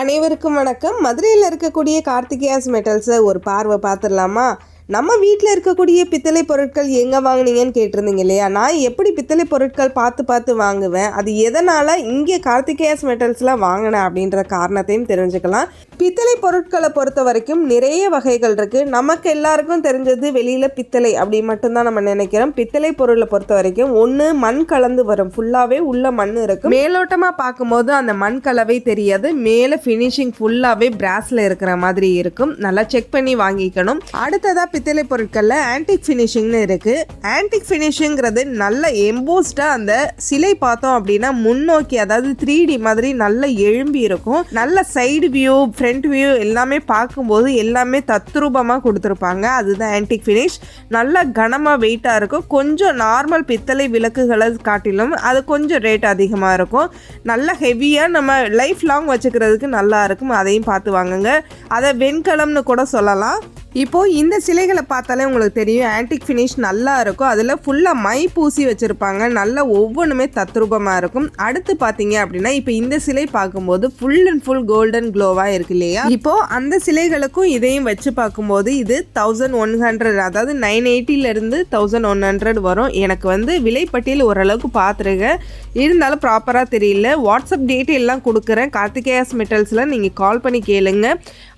அனைவருக்கும் வணக்கம். மதுரையில் இருக்கக்கூடிய கார்த்திகேயாஸ் மெட்டல்ஸை ஒரு பார்வை பார்த்துடலாமா? நம்ம வீட்டில் இருக்கக்கூடிய பித்தளை பொருட்கள் எங்கே வாங்குனீங்கன்னு கேட்டிருந்தீங்க இல்லையா? நான் எப்படி பித்தளை பொருட்கள் பார்த்து பார்த்து வாங்குவேன்? அது எதனால் இங்கே கார்த்திகேயாஸ் மெட்டல்ஸில் வாங்கினேன் அப்படின்ற காரணத்தையும் தெரிஞ்சுக்கலாம். பித்தளை பொருட்களை பொறுத்த வரைக்கும் நிறைய வகைகள் இருக்குது நமக்கு எல்லாருக்கும் தெரிஞ்சது வெளியில் பித்தளை அப்படி மட்டும்தான் நம்ம நினைக்கிறோம். பித்தளை பொருளை பொறுத்த வரைக்கும் ஒன்று மண் கலந்து வரும். ஃபுல்லாகவே உள்ள மண் இருக்கும். மேலோட்டமாக பார்க்கும்போது அந்த மண் கலவை தெரியாது. மேலே ஃபினிஷிங் ஃபுல்லாகவே பிராஸில் இருக்கிற மாதிரி இருக்கும். நல்லா செக் பண்ணி வாங்கிக்கணும். அடுத்ததாக பித்தளை பொருட்களில் ஆன்டிக் ஃபினிஷிங்னு இருக்குது ஆன்டிக் ஃபினிஷிங்கிறது நல்ல எம்போஸ்டாக அந்த சிலை பார்த்தோம் அப்படின்னா முன்னோக்கி அதாவது த்ரீ டி மாதிரி நல்ல எழும்பி இருக்கும். நல்ல சைடு வியூ ஃப்ரண்ட் வியூ எல்லாமே பார்க்கும்போது எல்லாமே தத்ரூபமாக கொடுத்துருப்பாங்க. அதுதான் ஆன்டிக் ஃபினிஷ் நல்ல கனமாக வெயிட்டாக இருக்கும். கொஞ்சம் நார்மல் பித்தளை விளக்குகளை காட்டிலும் அது கொஞ்சம் ரேட் அதிகமாக இருக்கும். நல்ல ஹெவியாக நம்ம லைஃப் லாங் வச்சுக்கிறதுக்கு நல்லா இருக்கும். அதையும் பார்த்து வாங்குங்க. அதை வெண்கலம்னு கூட சொல்லலாம். இப்போது இந்த சிலைகளை பார்த்தாலே உங்களுக்கு தெரியும் ஆன்டிக் ஃபினிஷ் நல்லா இருக்கும். அதில் ஃபுல்லாக மை பூசி வச்சுருப்பாங்க. நல்லா ஒவ்வொன்றுமே தத்ரூபமாக இருக்கும். அடுத்து பார்த்தீங்க அப்படின்னா இப்போ இந்த சிலை பார்க்கும்போது ஃபுல் அண்ட் ஃபுல் கோல்டன் க்ளோவாக இருக்கு இல்லையா? இப்போது அந்த சிலைகளுக்கும் இதையும் வச்சு பார்க்கும்போது இது தௌசண்ட் ஒன் ஹண்ட்ரட் அதாவது நைன் எயிட்டிலேருந்து தௌசண்ட் ஒன் ஹண்ட்ரட் வரும். எனக்கு வந்து விலைப்பட்டியல் ஓரளவுக்கு பார்த்துருக்கேன் இருந்தாலும் ப்ராப்பராக தெரியல. வாட்ஸ்அப் டீட்டெயிலெலாம் எல்லாம் கொடுக்குறேன். கார்த்திகேயாஸ் மெட்டல்ஸில் நீங்கள் கால் பண்ணி கேளுங்க.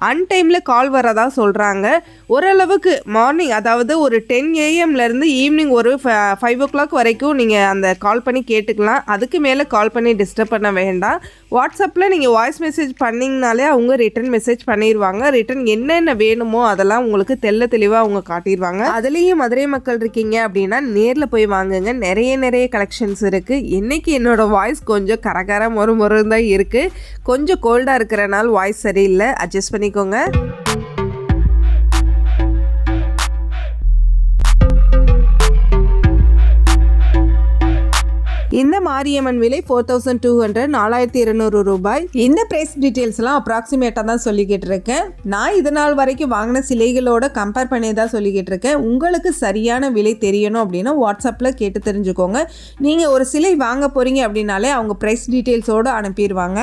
அன்டைமில் கால் வரதா சொல்கிறாங்க ஓரளவுக்கு மார்னிங் அதாவது ஒரு டென் ஏஎம்லேருந்து ஈவினிங் ஒரு ஃபைவ் ஓ கிளாக் வரைக்கும் நீங்கள் அந்த கால் பண்ணி கேட்டுக்கலாம். அதுக்கு மேலே கால் பண்ணி டிஸ்டர்ப் பண்ண வேண்டாம். வாட்ஸ்அப்பில் நீங்கள் வாய்ஸ் மெசேஜ் பண்ணிங்கனாலே அவங்க ரிட்டன் மெசேஜ் பண்ணிடுவாங்க ரிட்டன் என்னென்ன வேணுமோ அதெல்லாம் உங்களுக்கு தெல்ல தெளிவாக அவங்க காட்டிடுவாங்க அதுலேயும் மதுரை மக்கள் இருக்கீங்க அப்படின்னா நேரில் போய் வாங்குங்க. நிறைய நிறைய கலெக்ஷன்ஸ் இருக்குது இன்றைக்கி என்னோடய வாய்ஸ் கொஞ்சம் கரகர மொறு மொறு தான் இருக்குது கொஞ்சம் கோல்டாக இருக்கிறனால வாய்ஸ் சரியில்லை. அட்ஜஸ்ட் பண்ணிக்கோங்க. இந்த மாரியம்மன் விலை ஃபோர் தௌசண்ட் டூ ஹண்ட்ரட் நாலாயிரத்தி இருநூறு ரூபாய். இந்த ப்ரைஸ் டீட்டெயில்ஸ்லாம் அப்ராக்சிமேட்டாக தான் சொல்லிக்கிட்டு இருக்கேன். நான் இது நாள் வரைக்கும் வாங்கின சிலைகளோட கம்பேர் பண்ணி தான் சொல்லிக்கிட்டு இருக்கேன். உங்களுக்கு சரியான விலை தெரியணும் அப்படின்னா வாட்ஸ்அப்பில் கேட்டு தெரிஞ்சுக்கோங்க. நீங்கள் ஒரு சிலை வாங்க போகிறீங்க அப்படின்னாலே அவங்க ப்ரைஸ் டீட்டெயில்ஸோடு அனுப்பிடுவாங்க.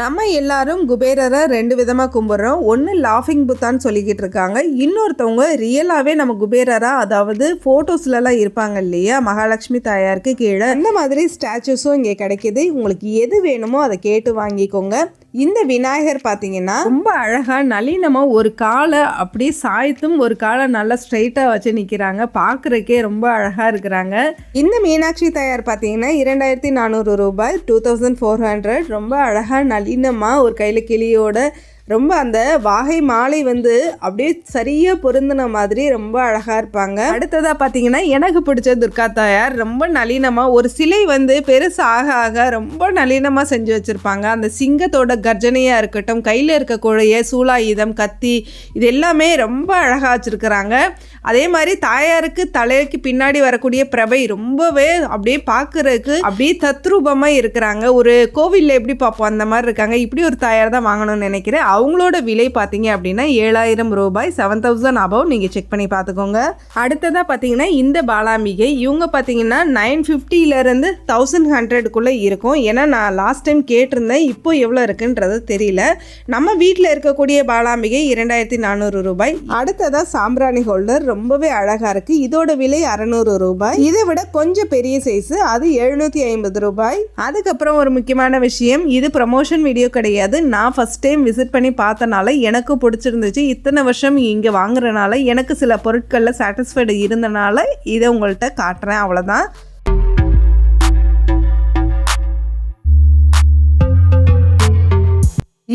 நம்ம எல்லாரும் குபேரரை ரெண்டு விதமாக கும்பிட்றோம். ஒன்று லாஃபிங் புத்தான்னு சொல்லிக்கிட்டு இருக்காங்க. இன்னொருத்தவங்க ரியலாகவே நம்ம குபேரரா அதாவது ஃபோட்டோஸ்லலாம் இருப்பாங்க இல்லையா? மகாலட்சுமி தாயாருக்கு கீழே. அந்த மாதிரி ஸ்டாச்சுஸும் இங்கே கிடைக்கிது. உங்களுக்கு எது வேணுமோ அதை கேட்டு வாங்கிக்கோங்க. இந்த விநாயகர் பார்த்தீங்கன்னா ரொம்ப அழகாக நளினமாக ஒரு காலை அப்படியே சாய்த்தும் ஒரு காலை நல்லா ஸ்ட்ரைட்டாக வச்சு நிற்கிறாங்க பார்க்குறக்கே ரொம்ப அழகாக இருக்கிறாங்க. இந்த மீனாட்சி தயார் பார்த்தீங்கன்னா இரண்டாயிரத்தி நானூறு ரூபாய் டூ தௌசண்ட் ஃபோர் ஹண்ட்ரட் ரொம்ப அழகாக நளினமாக ஒரு கையில் கிளியோட ரொம்ப அந்த வாகை மாலை வந்து அப்படியே சரியாக பொருந்தின மாதிரி ரொம்ப அழகாக இருப்பாங்க. அடுத்ததாக பார்த்தீங்கன்னா எனக்கு பிடிச்ச துர்கா தாயார் ரொம்ப நளினமாக ஒரு சிலை வந்து பெருசு ஆக ஆக ரொம்ப நளினமாக செஞ்சு வச்சுருப்பாங்க. அந்த சிங்கத்தோட கர்ஜனையாக இருக்கட்டும் கையில் இருக்கக்கூடிய சூலாயுதம் கத்தி இது எல்லாமே ரொம்ப அழகாக வச்சுருக்குறாங்க. அதே மாதிரி தாயாருக்கு தலைக்கு பின்னாடி வரக்கூடிய பிரபை ரொம்பவே அப்படியே பார்க்குறதுக்கு அப்படியே தத்ரூபமாக இருக்கிறாங்க. ஒரு கோவிலில் எப்படி பார்ப்போம்? அந்த மாதிரி இருக்காங்க. இப்படி ஒரு தாயார் தான் வாங்கணும்னு நினைக்கிறேன். அவங்களோட விலை பார்த்தீங்க அப்படின்னா ஏழாயிரம் ரூபாய் செவன் தௌசண்ட் அபவ் நீங்கள் செக் பண்ணி பார்த்துக்கோங்க. அடுத்ததாக பார்த்தீங்கன்னா இந்த பாலாம்பிகை இவங்க பார்த்தீங்கன்னா நைன் ஃபிஃப்டியிலேருந்து தௌசண்ட் ஹண்ட்ரடுக்குள்ளே இருக்கும். ஏன்னா நான் லாஸ்ட் டைம் கேட்டிருந்தேன் இப்போ எவ்வளோ இருக்குன்றது தெரியல. நம்ம வீட்டில் இருக்கக்கூடிய பாலாம்பிகை இரண்டாயிரத்தி நானூறு ரூபாய். அடுத்ததாக சாம்பிராணி ஹோல்டர் ரொம்பவே அழகாக இருக்குது இதோட விலை அறநூறு ரூபாய். இதை விட கொஞ்சம் பெரிய சைஸு அது எழுநூற்றி ஐம்பது ரூபாய். அதுக்கப்புறம் ஒரு முக்கியமான விஷயம் இது ப்ரமோஷன் வீடியோ கிடையாது. நான் ஃபஸ்ட் டைம் விசிட் பண்ணி பார்த்தனால எனக்கு பிடிச்சிருந்துச்சு. இத்தனை வருஷம் இங்கே வாங்குறனால எனக்கு சில பொருட்களில் சாட்டிஸ்ஃபைடு இருந்தனால இதை உங்கள்கிட்ட காட்டுறேன். அவ்வளோதான்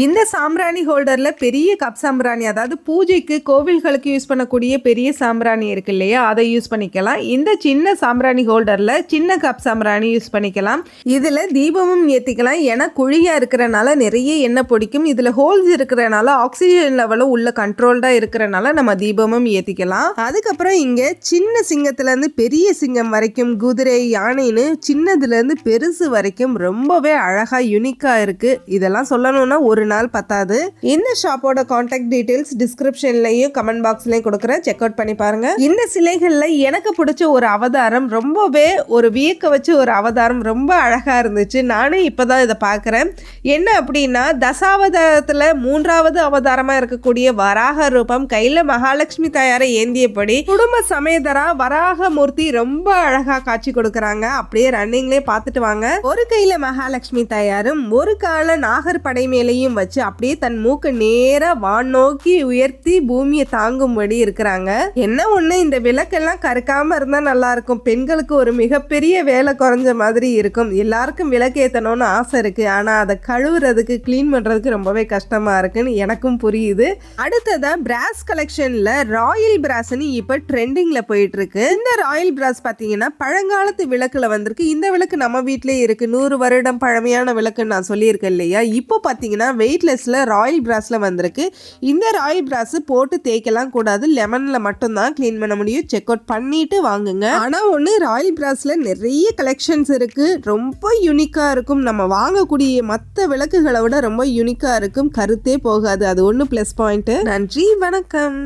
இந்த சாம்பிராணி ஹோல்டரில் பெரிய கப் சாம்பிராணி அதாவது பூஜைக்கு கோவில்களுக்கு யூஸ் பண்ணக்கூடிய பெரிய சாம்பிராணி இருக்கு இல்லையா? அதை யூஸ் பண்ணிக்கலாம். இந்த சின்ன சாம்பிராணி ஹோல்டரில் சின்ன கப் சாம்பிராணி யூஸ் பண்ணிக்கலாம். இதில் தீபமும் ஏற்றிக்கலாம் ஏன்னா குழியாக இருக்கிறனால நிறைய எண்ணெய் பிடிக்கும். இதில் ஹோல்ஸ் இருக்கிறனால ஆக்சிஜன் லெவலும் உள்ள கண்ட்ரோல்டாக இருக்கிறனால நம்ம தீபமும் ஏற்றிக்கலாம் அதுக்கப்புறம் இங்கே சின்ன சிங்கத்துலேருந்து பெரிய சிங்கம் வரைக்கும் குதிரை யானைன்னு சின்னதுலேருந்து பெருசு வரைக்கும் ரொம்பவே அழகாக யுனிக்காக இருக்குது இதெல்லாம் சொல்லணும்னா ஒரு நாள் பத்தாது. இந்த ஷாப்போட காண்டாக்ட் டீடைல்ஸ் டிஸ்கிரிப்ஷன்லயும் கமெண்ட் பாக்ஸ்லயும் கொடுக்குறேன். செக் அவுட் பண்ணி பாருங்க. இந்த சிலைகள்ல எனக்கு பிடிச்ச ஒரு அவதாரம் ரொம்பவே ஒரு வியக்க வச்சு ஒரு அவதாரம் ரொம்ப அழகா இருந்துச்சு. நானே இப்பதான் இதை பார்க்குறேன். என்ன அப்படின்னா தசாவதாரத்துல மூன்றாவது அவதாரமா இருக்கக்கூடிய வராக ரூபம் கையில மகாலட்சுமி தாயாரை ஏந்தியபடி குடும்ப சமேதரா வராகமூர்த்தி ரொம்ப அழகா காட்சி கொடுக்கறாங்க. அப்படியே ரன்னிங்லேயே பார்த்துட்டு வாங்க. ஒரு கையில மகாலட்சுமி தாயாரும் ஒரு கால நாகர் படை மேலையும் வச்சு அப்படியே தன் மூக்கை நேரா வான் நோக்கி உயர்த்தி பூமியை தாங்கும்படி இருக்கிறாங்க. என்ன ஒண்ணு இந்த விளக்கெல்லாம் கருக்காம இருந்தா நல்லா இருக்கும் பெண்களுக்கு ஒரு மிகப்பெரிய வேலை குறைஞ்ச மாதிரி இருக்கும். எல்லாருக்கும் விளக்கேத்தணும்னு ஆசை இருக்கு. ஆனா அதை கழுவுறதுக்கு க்ளீன் பண்றதுக்கு ரொம்பவே கஷ்டமா இருக்குன்னு எனக்கும் புரியுது. அடுத்ததா பிராஸ் கலெக்ஷன்ல ராயல் பிராஸ்னு இப்ப ட்ரெண்டிங்ல போயிட்டு இருக்கு இந்த ராயல் பிராஸ் பாத்தீங்கன்னா பழங்காலத்து விளக்குல வந்திருக்கு. இந்த விளக்கு நம்ம வீட்லயே இருக்கு. நூறு வருடம் பழமையான விளக்குன்னு நான் சொல்லியிருக்கேன் இல்லையா? இப்போ பாத்தீங்கன்னா வெயிட்லெஸ்ஸில் ராயல் பிராஸில் வந்திருக்கு. இந்த ராயல் பிராஸு போட்டு தேய்க்கலாம் கூடாது. லெமனில் மட்டும்தான் க்ளீன் பண்ண முடியும். செக் அவுட் பண்ணிவிட்டு வாங்குங்க. ஆனால் ஒன்று ராயல் பிராஸில் நிறைய கலெக்ஷன்ஸ் இருக்குது ரொம்ப யூனிக்காக இருக்கும். நம்ம வாங்கக்கூடிய மற்ற விளக்குகளை விட ரொம்ப யூனிக்காக இருக்கும். கருத்தே போகாது. அது ஒன்று ப்ளஸ் பாயிண்ட்டு நன்றி வணக்கம்.